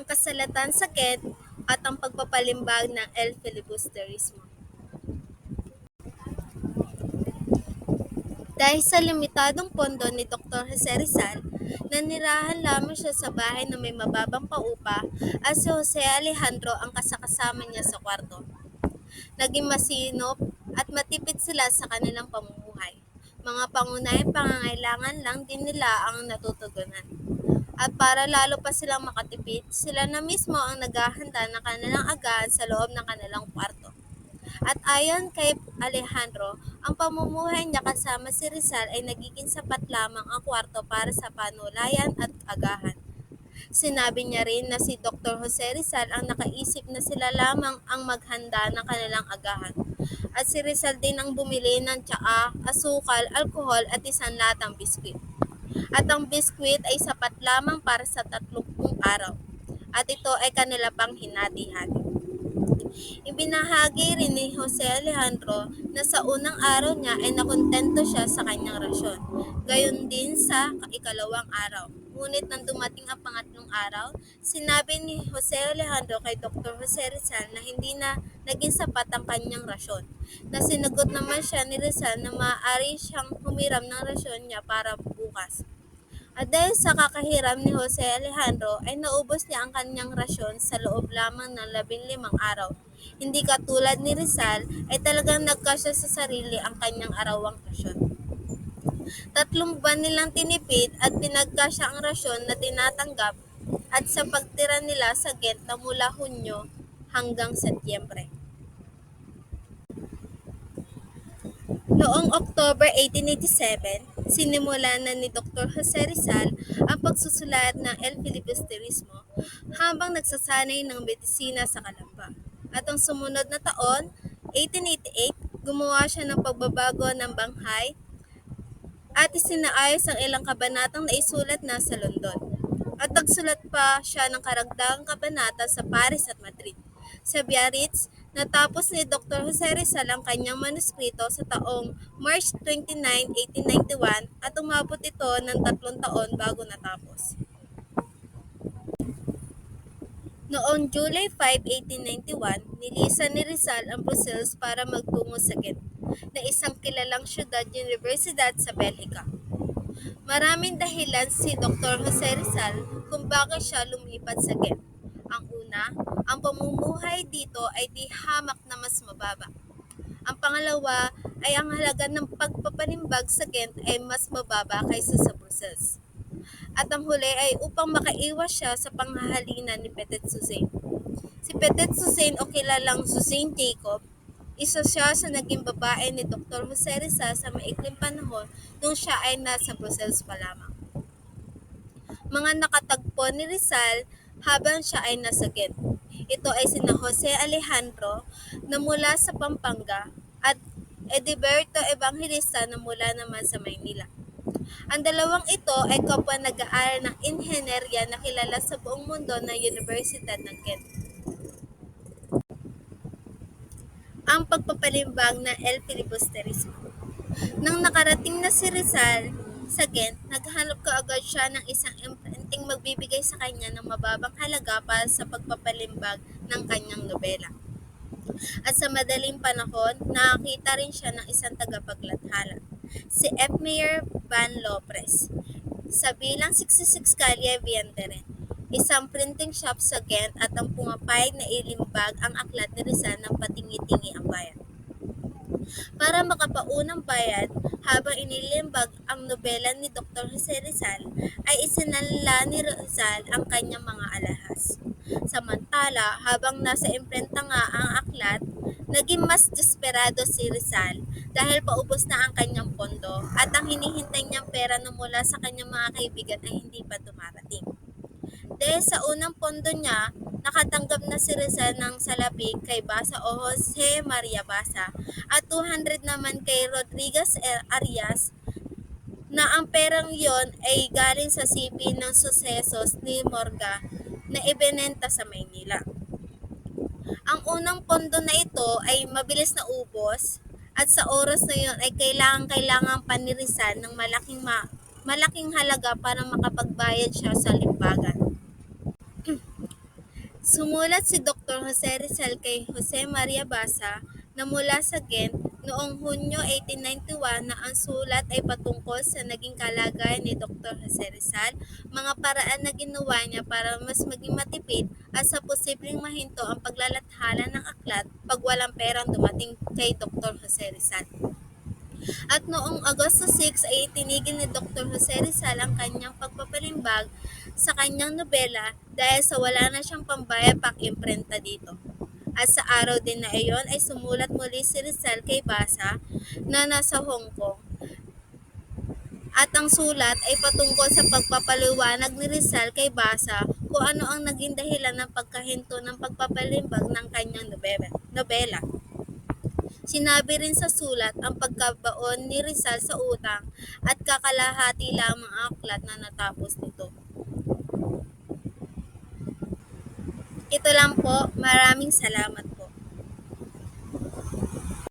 ang kasalatan sa Kent at ang pagpapalimbag ng El Filibusterismo. Dahil sa limitadong pondo ni Dr. Jose Rizal, nanirahan lamang siya sa bahay na may mababang paupa at si Jose Alejandro ang kasakasama niya sa kwarto. Naging masinop at matipid sila sa kanilang pamumuhay. Mga pangunahing pangangailangan lang din nila ang natutugunan. At para lalo pa silang makatipid, sila na mismo ang naghahanda ng kanilang agahan sa loob ng kanilang kwarto. At ayon kay Alejandro, ang pamumuhay niya kasama si Rizal ay nagiging sapat lamang ang kwarto para sa panulayan at agahan. Sinabi niya rin na si Dr. Jose Rizal ang nakaisip na sila lamang ang maghanda ng kanilang agahan. At si Rizal din ang bumili ng tsaa, asukal, alkohol at isang latang biskwit. At ang biskwit ay sapat lamang para sa tatlong araw. At ito ay kanila pang hinati-hati. Ibinahagi rin ni Jose Alejandro na sa unang araw niya ay nakontento siya sa kanyang rasyon. Gayon din sa ikalawang araw. Ngunit nang dumating ang pangatlong araw, sinabi ni Jose Alejandro kay Dr. Jose Rizal na hindi na naging sapat ang kanyang rasyon. Na sinagot naman siya ni Rizal na maaari siyang humiram ng rasyon niya para bukas. At dahil sa kakahiram ni Jose Alejandro ay naubos niya ang kanyang rasyon sa loob lamang ng labing limang araw. Hindi katulad ni Rizal ay talagang nagkasya sa sarili ang kanyang arawang rasyon. Tatlong buwan nilang tinipid at pinagkasya ang rasyon na tinatanggap at sa pagtira nila sa Ghent na mula Hunyo hanggang Setyembre. Noong October 1887, sinimulan na ni Dr. Jose Rizal ang pagsusulat ng El Filibusterismo habang nagsasanay ng medisina sa Kalamba. At ang sumunod na taon, 1888, gumawa siya ng pagbabago ng banghay at isinaayos ang ilang kabanatang naisulat na sa London. At nagsulat pa siya ng karagdagang kabanata sa Paris at Madrid. Sa Biarritz, natapos ni Dr. Jose Rizal ang kanyang manuskrito sa taong March 29, 1891 at umabot ito ng tatlong taon bago natapos. Noong July 5, 1891, nilisan ni Rizal ang Brussels para magtungo sa Ghent, na isang kilalang syudad universidad sa Belgica. Maraming dahilan si Dr. Jose Rizal kung bakit siya lumipat sa Ghent. Ang una, ang pamumuhay dito ay di hamak na mas mababa. Ang pangalawa ay ang halaga ng pagpapanimbag sa Ghent ay mas mababa kaysa sa Brussels. At ang huli ay upang makaiwas siya sa panghahalina ni Petit Suzanne. Si Petit Suzanne o kilalang Suzanne Jacob, isa siya sa naging babae ni Dr. Jose sa maikling panahon nung siya ay nasa Brussels pa lamang. Mga nakatagpo ni Rizal habang siya ay nasa Ghent. Ito ay sina Jose Alejandro na mula sa Pampanga at Ediberto Evangelista na mula naman sa Maynila. Ang dalawang ito ay kapwa nag-aaral ng inhenerya na kilala sa buong mundo ng Universidad ng Kent. Ang pagpapalimbag ng El Filibusterismo. Nang nakarating na si Rizal sa Ghent, naghanap kaagad siya ng isang imprinting magbibigay sa kanya ng mababang halaga para sa pagpapalimbag ng kanyang nobela. At sa madaling panahon, nakakita rin siya ng isang tagapaglathala, si F. Mayer Van Lopres, sa bilang 66 Calle Vienteren, isang printing shop sa Ghent at ang pumapayag na ilimbag ang aklat ni Rizal ng patingi-tingi ang bayan. Para makapaunang bayad, habang inilimbag ang nobela ni Dr. Jose Rizal, ay isinala ni Rizal ang kanyang mga alahas. Samantala, habang nasa imprenta nga ang aklat, naging mas desperado si Rizal dahil paubos na ang kanyang pondo at ang hinihintay niyang pera na mula sa kanyang mga kaibigan ay hindi pa dumarating. Dahil sa unang pondo niya, nakatanggap na si Rizal ng salapi kay Basa o Jose Maria Basa at 200 naman kay Rodriguez Arias na ang perang yon ay galing sa sipi ng susesos ni Morga na ibinenta sa Maynila. Ang unang pondo na ito ay mabilis na ubos at sa oras na yon ay kailangan-kailangan panirisan ng malaking ma- malaking halaga para makapagbayad siya sa limbagan. Sumulat si Dr. Jose Rizal kay Jose Maria Basa na mula sa Ghent noong Hunyo 1891 na ang sulat ay patungkol sa naging kalagayan ni Dr. Jose Rizal, mga paraan na ginawa niya para mas maging matipid at sa posibleng mahinto ang paglalathala ng aklat pag walang perang dumating kay Dr. Jose Rizal. At noong Agosto 6 ay itinigil ni Dr. Jose Rizal ang kanyang pagpapalimbag sa kanyang nobela dahil sa wala na siyang pambayad pang-imprenta dito. At sa araw din na iyon ay sumulat muli si Rizal kay Basa na nasa Hong Kong. At ang sulat ay patungkol sa pagpapaliwanag ni Rizal kay Basa kung ano ang naging dahilan ng pagkahinto ng pagpapalimbag ng kanyang nobela. Sinabi rin sa sulat ang pagkabaon ni Rizal sa utang at kakalahati lamang ang aklat na natapos nito. Ito lang po. Maraming salamat.